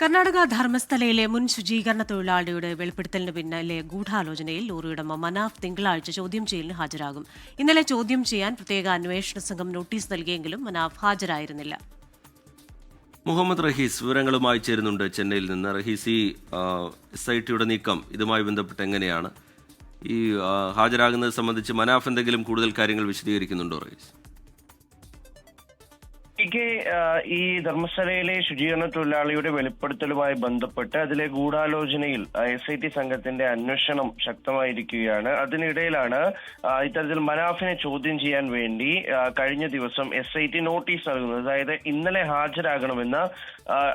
കർണാടക ധർമ്മസ്ഥലയിലെ മുൻ ശുചീകരണ തൊഴിലാളിയുടെ വെളിപ്പെടുത്തലിന് പിന്നാലെ ഗൂഢാലോചനയിൽ ലോറിയുടമ മനാഫ് തിങ്കളാഴ്ച ചോദ്യം ചെയ്യലിന് ഹാജരാകും. ഇന്നലെ ചോദ്യം ചെയ്യാൻ പ്രത്യേക അന്വേഷണ സംഘം നോട്ടീസ് നൽകിയെങ്കിലും മനാഫ് ഹാജരായിരുന്നില്ല. മുഹമ്മദ് റഹീസ് വിവരങ്ങളുമായി ചേരുന്നുണ്ട് ചെന്നൈയിൽ നിന്ന്. റഹീസ് ഈ എസ് ഐ ടിയുടെ നീക്കം ഇതുമായി ബന്ധപ്പെട്ട് എങ്ങനെയാണ്? ഈ ഹാജരാകുന്നത് സംബന്ധിച്ച് മനാഫ് എന്തെങ്കിലും കൂടുതൽ കാര്യങ്ങൾ വിശദീകരിക്കുന്നുണ്ടോ റഹീസ്? എനിക്ക് ഈ ധർമ്മസ്ഥലയിലെ ശുചീകരണ തൊഴിലാളിയുടെ വെളിപ്പെടുത്തലുമായി ബന്ധപ്പെട്ട് അതിലെ ഗൂഢാലോചനയിൽ എസ് ഐ ടി സംഘത്തിന്റെ അന്വേഷണം ശക്തമായിരിക്കുകയാണ്. അതിനിടയിലാണ് ഇത്തരത്തിൽ മനാഫിനെ ചോദ്യം ചെയ്യാൻ വേണ്ടി കഴിഞ്ഞ ദിവസം എസ് ഐ ടി നോട്ടീസ് നൽകുന്നത്. അതായത് ഇന്നലെ ഹാജരാകണമെന്ന്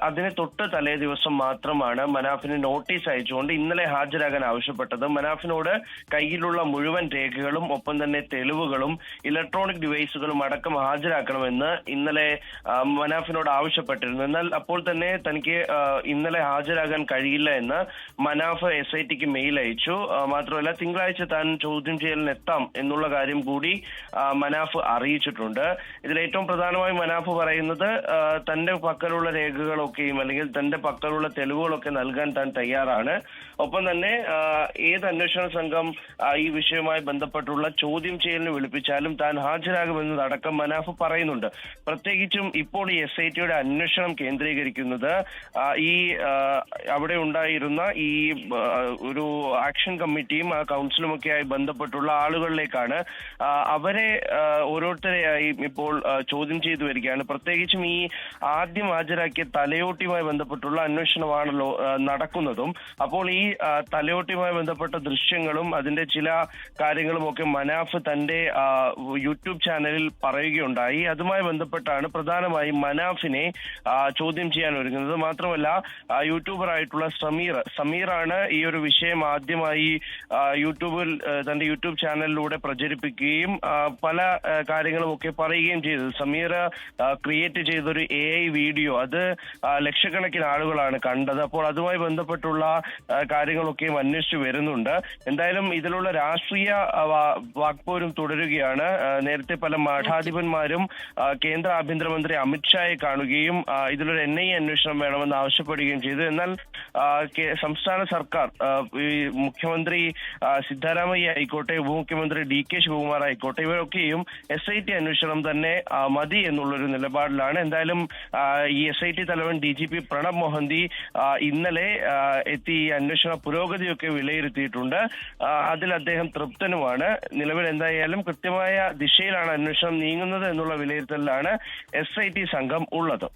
അതിന് തൊട്ട് തലേ ദിവസം മാത്രമാണ് മനാഫിന് നോട്ടീസ് അയച്ചുകൊണ്ട് ഇന്നലെ ഹാജരാകാൻ ആവശ്യപ്പെട്ടത്. മനാഫിനോട് കയ്യിലുള്ള മുഴുവൻ രേഖകളും ഒപ്പം തന്നെ തെളിവുകളും ഇലക്ട്രോണിക് ഡിവൈസുകളും അടക്കം ഹാജരാക്കണമെന്ന് ഇന്നലെ മനാഫിനോട് ആവശ്യപ്പെട്ടിരുന്നു. എന്നാൽ അപ്പോൾ തന്നെ തനിക്ക് ഇന്നലെ ഹാജരാകാൻ കഴിയില്ല എന്ന് മനാഫ് എസ് ഐ ടിക്ക് മെയിൽ അയച്ചു. മാത്രമല്ല തിങ്കളാഴ്ച താൻ ചോദ്യം ചെയ്യലിന് എത്താം എന്നുള്ള കാര്യം കൂടി മനാഫ് അറിയിച്ചിട്ടുണ്ട്. ഇതിൽ ഏറ്റവും പ്രധാനമായി മനാഫ് പറയുന്നത് തന്റെ പക്കലുള്ള രേഖകളൊക്കെയും അല്ലെങ്കിൽ തന്റെ പക്കലുള്ള തെളിവുകളൊക്കെ നൽകാൻ താൻ തയ്യാറാണ്. ഒപ്പം തന്നെ ഏത് അന്വേഷണ സംഘം ഈ വിഷയവുമായി ബന്ധപ്പെട്ടുള്ള ചോദ്യം ചെയ്യലിന് വിളിപ്പിച്ചാലും താൻ ഹാജരാകുമെന്നതടക്കം മനാഫ് പറയുന്നുണ്ട്. പ്രത്യേകിച്ചും ഇപ്പോൾ ഈ എസ് ഐ ടിയുടെ അന്വേഷണം കേന്ദ്രീകരിക്കുന്നത്. ഈ അവിടെ ഉണ്ടായിരുന്ന ഈ ഒരു ആക്ഷൻ കമ്മിറ്റിയും ആ കൗൺസിലുമൊക്കെയായി ബന്ധപ്പെട്ടുള്ള ആളുകളിലേക്കാണ് അവരെ ഓരോരുത്തരെയായി ഇപ്പോൾ ചോദ്യം ചെയ്തു വരികയാണ്. പ്രത്യേകിച്ചും ഈ ആദ്യം ഹാജരാക്കിയ തലയോട്ടിയുമായി ബന്ധപ്പെട്ടുള്ള അന്വേഷണമാണല്ലോ നടക്കുന്നതും. അപ്പോൾ ഈ തലയോട്ടിയുമായി ബന്ധപ്പെട്ട ദൃശ്യങ്ങളും അതിന്റെ ചില കാര്യങ്ങളും ഒക്കെ മനാഫ് തന്റെ യൂട്യൂബ് ചാനലിൽ പറയുകയുണ്ടായി. അതുമായി ബന്ധപ്പെട്ടാണ് പ്രധാനമായും മനാഫിനെ ചോദ്യം ചെയ്യാൻ ഒരുങ്ങുന്നത്. മാത്രമല്ല യൂട്യൂബർ ആയിട്ടുള്ള സമീർ. സമീറാണ് ഈ ഒരു വിഷയം ആദ്യമായി യൂട്യൂബിൽ തന്റെ യൂട്യൂബ് ചാനലിലൂടെ പ്രചരിപ്പിക്കുകയും പല കാര്യങ്ങളും ഒക്കെ പറയുകയും ചെയ്തത്. സമീർ ക്രിയേറ്റ് ചെയ്തൊരു എ ഐ വീഡിയോ. അത് ലക്ഷക്കണക്കിന് ആളുകളാണ് കണ്ടത്. അപ്പോൾ അതുമായി ബന്ധപ്പെട്ടുള്ള കാര്യങ്ങളൊക്കെയും അന്വേഷിച്ചു വരുന്നുണ്ട്. എന്തായാലും ഇതിലുള്ള രാഷ്ട്രീയ വാക്പോരും തുടരുകയാണ്. നേരത്തെ പല മഠാധിപന്മാരും കേന്ദ്ര കേന്ദ്ര ആഭ്യന്തരമന്ത്രി അമിത്ഷായെ കാണുകയും ഇതിലൊരു എൻ ഐ അന്വേഷണം വേണമെന്ന് ആവശ്യപ്പെടുകയും ചെയ്തു. എന്നാൽ സംസ്ഥാന സർക്കാർ ഈ മുഖ്യമന്ത്രി സിദ്ധാരാമയ്യ ആയിക്കോട്ടെ ഉപമുഖ്യമന്ത്രി ഡി കെ ശിവകുമാർ ആയിക്കോട്ടെ ഇവരൊക്കെയും എസ് ഐ ടി അന്വേഷണം തന്നെ മതി എന്നുള്ളൊരു നിലപാടിലാണ്. എന്തായാലും ഈ എസ് ഐ ടി തലവൻ D G P Pranab Mohanty ഇന്നലെ എത്തി ഈ അന്വേഷണ പുരോഗതിയൊക്കെ വിലയിരുത്തിയിട്ടുണ്ട്. അതിൽ അദ്ദേഹം തൃപ്തനുമാണ്. നിലവിൽ എന്തായാലും കൃത്യമായ ദിശയിലാണ് അന്വേഷണം നീങ്ങുന്നത് എന്നുള്ള വിലയിരുത്തലിലാണ് എസ് ഐ ടി സംഘം ഉള്ളത്.